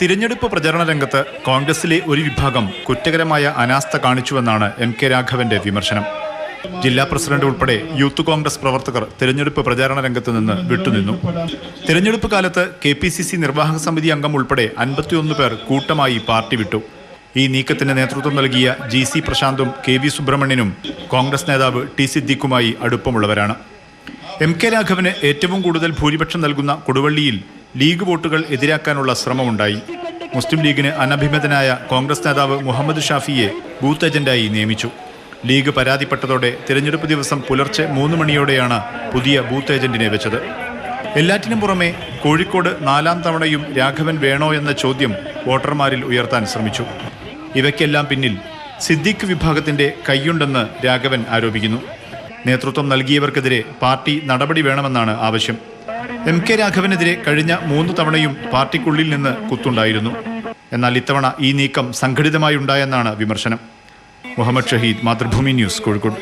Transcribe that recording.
തിരഞ്ഞെടുപ്പ് പ്രചരണ രംഗത്ത് കോൺഗ്രസിലെ ഒരു വിഭാഗം കുറ്റകരമായ അനാസ്ഥ കാണിച്ചുവെന്നാണ് എം കെ രാഘവന്റെ വിമർശനം. ജില്ലാ പ്രസിഡന്റ് ഉൾപ്പെടെ യൂത്ത് കോൺഗ്രസ് പ്രവർത്തകർ തിരഞ്ഞെടുപ്പ് പ്രചാരണ രംഗത്ത് നിന്ന് വിട്ടുനിന്നു. തിരഞ്ഞെടുപ്പ് കാലത്ത് കെ പി സി സി നിർവാഹക സമിതി അംഗം ഉൾപ്പെടെ അൻപത്തിയൊന്ന് പേർ കൂട്ടമായി പാർട്ടി വിട്ടു. ഈ നീക്കത്തിന് നേതൃത്വം നൽകിയ ജി സി പ്രശാന്തും കെ വി സുബ്രഹ്മണ്യനും കോൺഗ്രസ് നേതാവ് ടി സിദ്ദിഖുമായി അടുപ്പമുള്ളവരാണ്. എം കെ രാഘവന് ഏറ്റവും കൂടുതൽ ഭൂരിപക്ഷം നൽകുന്ന കൊടുവള്ളിയിൽ ലീഗ് വോട്ടുകൾ എതിരാക്കാനുള്ള ശ്രമമുണ്ടായി. മുസ്ലിം ലീഗിന് അനഭിമതനായ കോൺഗ്രസ് നേതാവ് മുഹമ്മദ് ഷാഫിയെ ബൂത്ത് ഏജന്റായി നിയമിച്ചു. ലീഗ് പരാതിപ്പെട്ടതോടെ തിരഞ്ഞെടുപ്പ് ദിവസം പുലർച്ചെ മൂന്ന് മണിയോടെയാണ് പുതിയ ബൂത്ത് ഏജന്റിനെ വെച്ചത്. എല്ലാറ്റിനും പുറമെ കോഴിക്കോട് നാലാം തവണയും രാഘവൻ വേണോ എന്ന ചോദ്യം വോട്ടർമാരിൽ ഉയർത്താൻ ശ്രമിച്ചു. ഇവയ്ക്കെല്ലാം പിന്നിൽ സിദ്ദിഖ് വിഭാഗത്തിന്റെ കൈയുണ്ടെന്ന് രാഘവൻ ആരോപിക്കുന്നു. നേതൃത്വം നൽകിയവർക്കെതിരെ പാർട്ടി നടപടി വേണമെന്നാണ് ആവശ്യം. എം കെ രാഘവനെതിരെ കഴിഞ്ഞ മൂന്ന് തവണയും പാർട്ടിക്കുള്ളിൽ നിന്ന് കുത്തുണ്ടായിരുന്നു. എന്നാൽ ഇത്തവണ ഈ നീക്കം സംഘടിതമായി ഉണ്ടായെന്നാണ് വിമർശനം. മുഹമ്മദ് ഷഹീദ് മാതൃഭൂമി ന്യൂസ് കോഴിക്കോട്.